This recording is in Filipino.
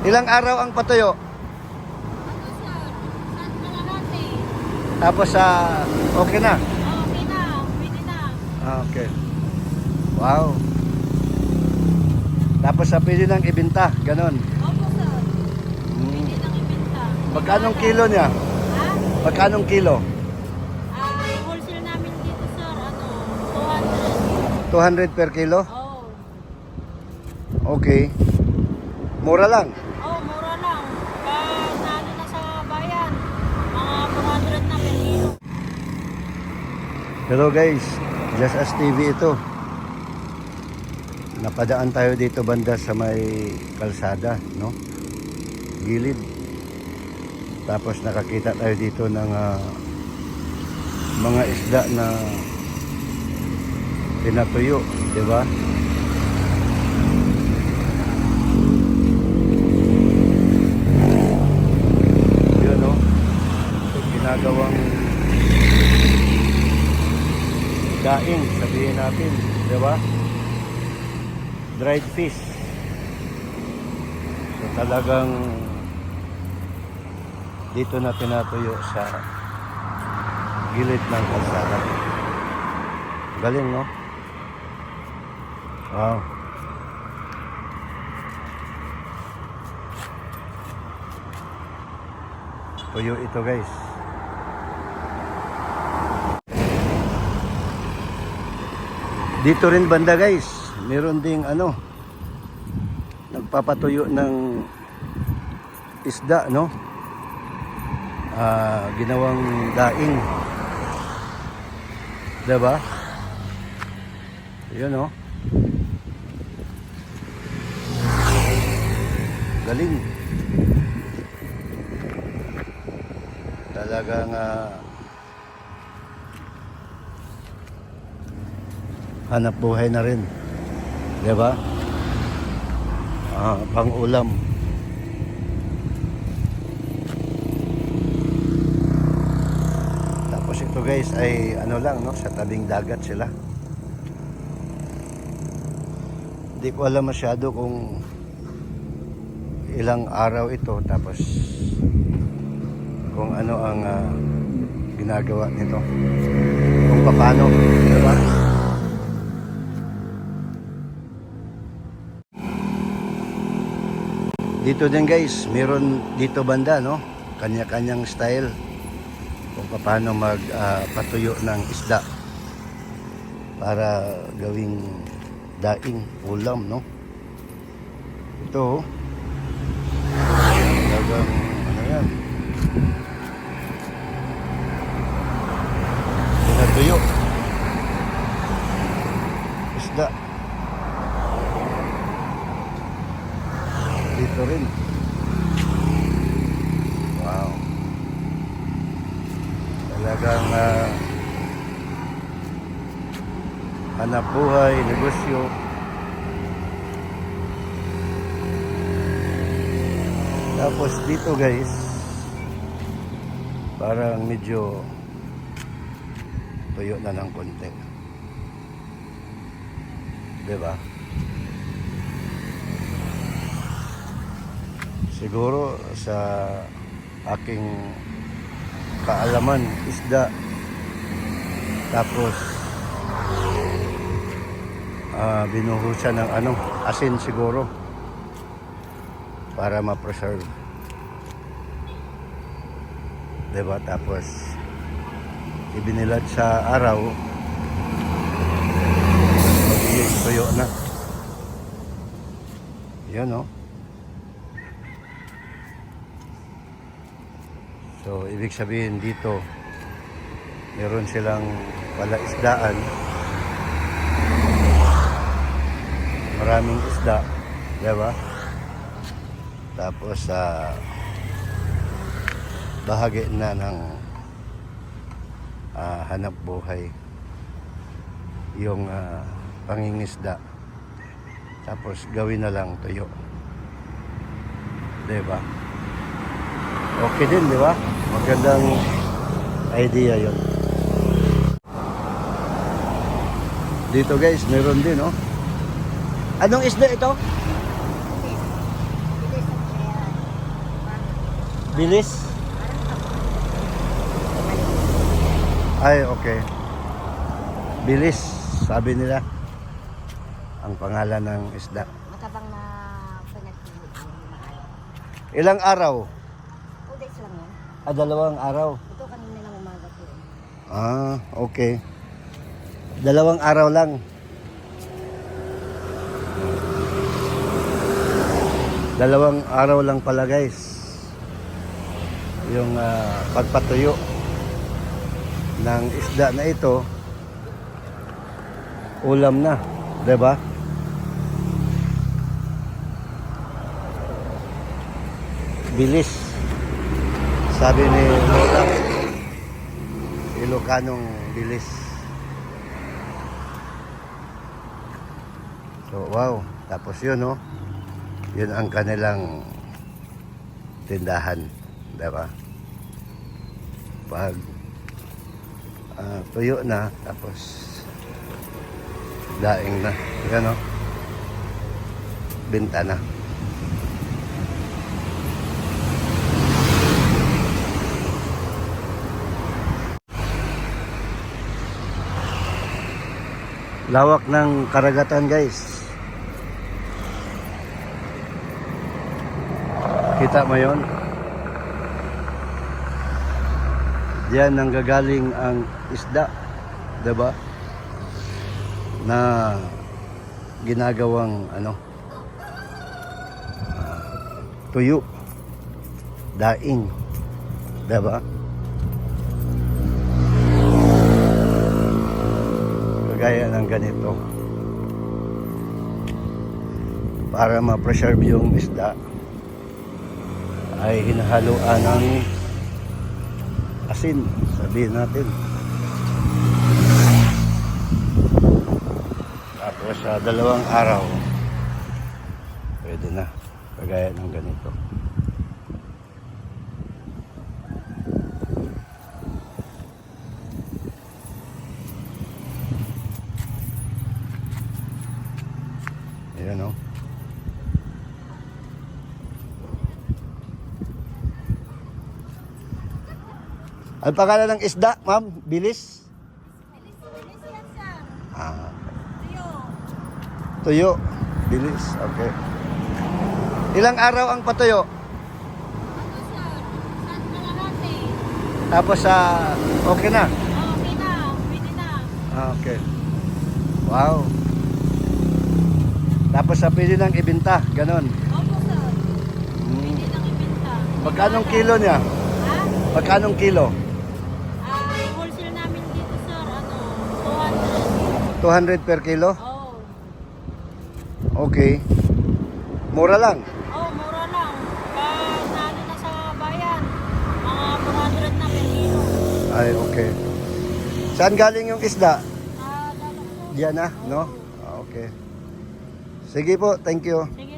Ilang araw ang patuyo? Tapos sa okay na. Okay na, pwede na. Okay. Wow. Tapos sa pwede nang ibenta, ganon. Opo sir, pwede nang ibenta. Magkanong kilo niya? Ha? Magkanong kilo? Ah, yung wholesale namin dito sir, ano, 200. 200 per kilo? Oh. Okay. Mura lang. Oh, mura lang. Pag nalo na sa bayan, mga 400 na per kilo. Hello guys, Just As TV ito. Napadaan tayo dito banda sa may kalsada, no? Gilid. Tapos nakakita tayo dito ng ah, mga isda na pinatuyo, di ba? Yun, no? Ginagawang daing, sabihin natin, di ba? Dried fish. So talagang dito na pinatuyo sa gilid ng kalsada. Galing, no? Wow. Tuyo ito, guys. Dito rin banda guys, meron ding ano, nagpapatuyo ng isda, no? Ah, ginawang daing. 'Di ba? Yun, no? Galing. Talagang ah, hanap buhay na rin. 'Di ba? Ah, pang-ulam. Tapos ito guys ay ano lang no, sa tabing dagat sila. Hindi ko alam masyado kung ilang araw ito tapos kung ano ang ah, ginagawa nito. Kung paano, 'di Dito din guys, meron dito banda no, kanya-kanyang style kung paano mag ah, patuyo ng isda para gawing daing ulam no. Ito oh. Talagang ano yan. Pinatuyo. Isda. Dito rin. Wow. Talagang ah, hanap buhay, negosyo. Tapos dito guys, parang medyo tuyo na ng konti. 'Di ba? Siguro sa aking kaalaman, isda. Tapos ah binuhusan ng ano, asin siguro para ma-preserve. 'Di ba? Tapos ibinilad sa araw tuyo na. Yan oh. So, ibig sabihin dito, meron silang palaisdaan. Maraming isda, di ba? Tapos, sa bahagi na ng ah, hanap buhay yung ah, pangingisda. Tapos, gawin na lang tuyo. Di ba? Okay din, di ba? Magandang idea yon. Dito guys, meron din, oh. Anong isda ito? Bilis? Ay, okay. Bilis, sabi nila. Ang pangalan ng isda. Matabang na pinagpili. Ilang araw? Two days lang yan. Ah, dalawang araw. Ito kanina lang umaga po. Ah, okay. Dalawang araw lang. Dalawang araw lang pala guys. Yung ah, pagpatuyo ng isda na ito ulam na, 'di ba? Bilis. Sabi ni Lola, Ilocanong bilis. So, wow. Tapos yun, no? Yun ang kanilang tindahan. Diba? Pag ah, tuyo na, tapos daing na. Yan, no? Binta na. Lawak ng karagatan, guys. Kita mo yon? Diyan nang gagaling ang isda, 'di ba? Na ginagawang ano ah, tuyo daing 'di Kagaya ng ganito para ma-preserve yung isda ay hinahaluan ng asin, sabihin natin. Tapos sa dalawang araw, pwede na. Kagaya ng ganito. Ayan o. Ang pangalan ng isda, ma'am? Bilis? Ah, tuyo. Bilis, okay. Ilang araw ang patuyo? Tapos sa okay na. Okay na, pwede na. Ah, okay. Wow. Tapos sa pwede nang ibenta, ganon. Opo sir, Hmm. pwede nang ibenta. Magkanong kilo niya? Ha? Magkanong kilo? 200. 200 per kilo? Oh, Okay. Mura lang. oh, mura lang. Pag nalo na sa bayan, mga 400 na per kilo. Ay, okay. Saan galing yung isda? Ah. Diyan na, no? Ah, Okay. Sige po, thank you. Sige